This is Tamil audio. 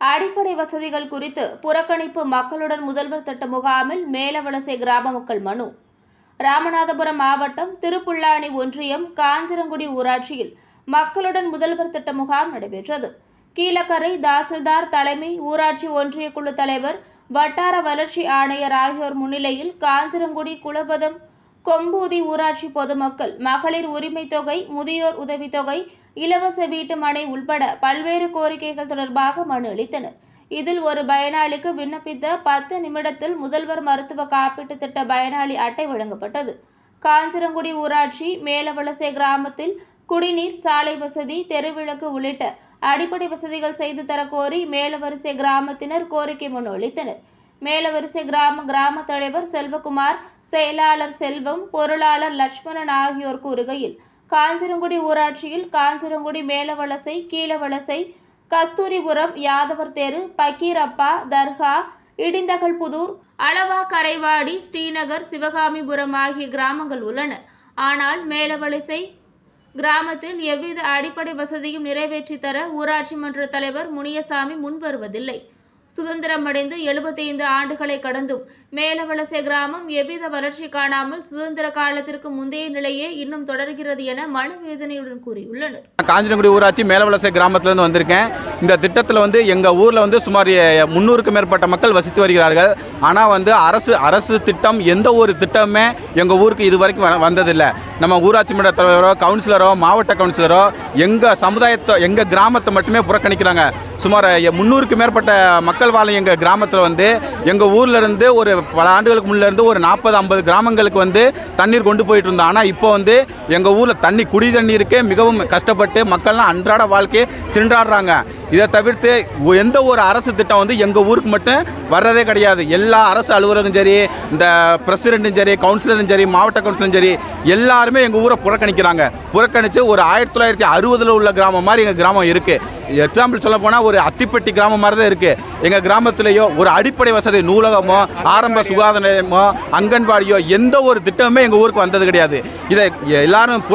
அடிப்படை வசதிகள் குறித்து புறக்கணிப்பு மக்களுடன் முதல்வர் திட்ட முகாமில் மேலவலசை கிராம மக்கள் மனு. ராமநாதபுரம் மாவட்டம் திருப்புல்லானி ஒன்றியம் காஞ்சிரங்குடி ஊராட்சியில் மக்களுடன் முதல்வர் திட்ட முகாம் நடைபெற்றது. கீழக்கரை தாசில்தார் தலைமை ஊராட்சி ஒன்றிய குழு தலைவர் வட்டார வளர்ச்சி ஆணையர் ஆகியோர் முன்னிலையில் காஞ்சிரங்குடி குலபதம் கொம்பூதி ஊராட்சி பொதுமக்கள் மகளிர் உரிமைத் தொகை முதியோர் உதவித்தொகை இலவச வீட்டு மனை உள்பட பல்வேறு கோரிக்கைகள் தொடர்பாக மனு அளித்தனர். இதில் ஒரு பயனாளிக்கு விண்ணப்பித்த பத்து நிமிடத்தில் முதல்வர் மருத்துவ காப்பீட்டு திட்ட பயனாளி அட்டை வழங்கப்பட்டது. காஞ்சரங்குடி ஊராட்சி மேலவலசை கிராமத்தில் குடிநீர் சாலை வசதி தெருவிளக்கு உள்ளிட்ட அடிப்படை வசதிகள் செய்து தரக்கோரி மேலவரிசை கிராமத்தினர் கோரிக்கை மனு அளித்தனர். மேலவரிசை கிராம கிராம தலைவர் செல்வகுமார் செயலாளர் செல்வம் பொருளாளர் லட்சுமணன் ஆகியோர் கூறுகையில் காஞ்சிரங்குடி ஊராட்சியில் காஞ்சிரங்குடி மேலவலசை கீழவலசை கஸ்தூரிபுரம் யாதவர் தெரு பக்கீரப்பா தர்கா இடிந்தகல்புதூர் அளவா கரைவாடி ஸ்ரீநகர் சிவகாமிபுரம் ஆகிய கிராமங்கள் உள்ளன. ஆனால் மேலவலிசை கிராமத்தில் எவ்வித அடிப்படை வசதியும் நிறைவேற்றி தர ஊராட்சி மன்ற தலைவர் முனியசாமி முன்வருவதில்லை. சுதந்திரம் அடைந்து எழுபத்தைந்து ஆண்டுகளை கடந்தும் மேலவலசை கிராமம் எவ்வித வளர்ச்சி காணாமல் சுதந்திர காலத்திற்கு முந்தைய நிலையே இன்னும் தொடர்கிறது என மனவேதனையுடன் கூறியுள்ளனர். காஞ்சிரங்குடி ஊராட்சி மேலவலசை கிராமத்திலேருந்து வந்திருக்கேன். இந்த திட்டத்தில் வந்து எங்கள் ஊரில் வந்து சுமார் முந்நூறுக்கும் மேற்பட்ட மக்கள் வசித்து வருகிறார்கள். ஆனால் வந்து அரசு அரசு திட்டம் எந்த ஒரு திட்டமுமே எங்கள் ஊருக்கு இது வரைக்கும் வந்ததில்லை. நம்ம ஊராட்சி மன்ற தலைவரோ கவுன்சிலரோ மாவட்ட கவுன்சிலரோ எங்கள் சமுதாயத்தை எங்கள் கிராமத்தை மட்டுமே புறக்கணிக்கிறாங்க. சுமார் முந்நூறுக்கு மேற்பட்ட மக்கள் மக்கள் வாழும் எங்கள் கிராமத்தில் வந்து எங்கள் ஊர்லேருந்து ஒரு பல ஆண்டுகளுக்கு முன்னிலேருந்து ஒரு நாற்பது ஐம்பது கிராமங்களுக்கு வந்து தண்ணீர் கொண்டு போயிட்டு இருந்தோம். ஆனால் இப்போ வந்து எங்கள் ஊரில் தண்ணி குடி தண்ணீருக்கே மிகவும் கஷ்டப்பட்டு மக்கள்லாம் அன்றாட வாழ்க்கையை திண்டாடுறாங்க. இதை தவிர்த்து எந்த ஒரு அரசு திட்டம் வந்து எங்கள் ஊருக்கு மட்டும் வர்றதே கிடையாது. எல்லா அரசு அலுவலரும் சரி இந்த பிரசிடென்ட்டும் சரி கவுன்சிலரும் சரி மாவட்ட கவுன்சிலரும் சரி எல்லாருமே எங்கள் ஊரை புறக்கணிக்கிறாங்க. புறக்கணித்து ஒரு ஆயிரத்தி தொள்ளாயிரத்தி அறுபதில் உள்ள கிராமம் மாதிரி எங்கள் கிராமம் இருக்குது எக்ஸாம்பிள் சொல்ல போனால் ஒரு அத்திப்பட்டி கிராமம் மாதிரி தான் இருக்குது எங்கள் கிராமத்திலேயோ ஒரு அடிப்படை வசதி நூலகமோ ஆரம்ப சுகாதார நிலையமோ அங்கன்வாடியோ எந்த ஒரு திட்டமுமே எங்கள் ஊருக்கு வந்தது கிடையாது. இதை எல்லாரும்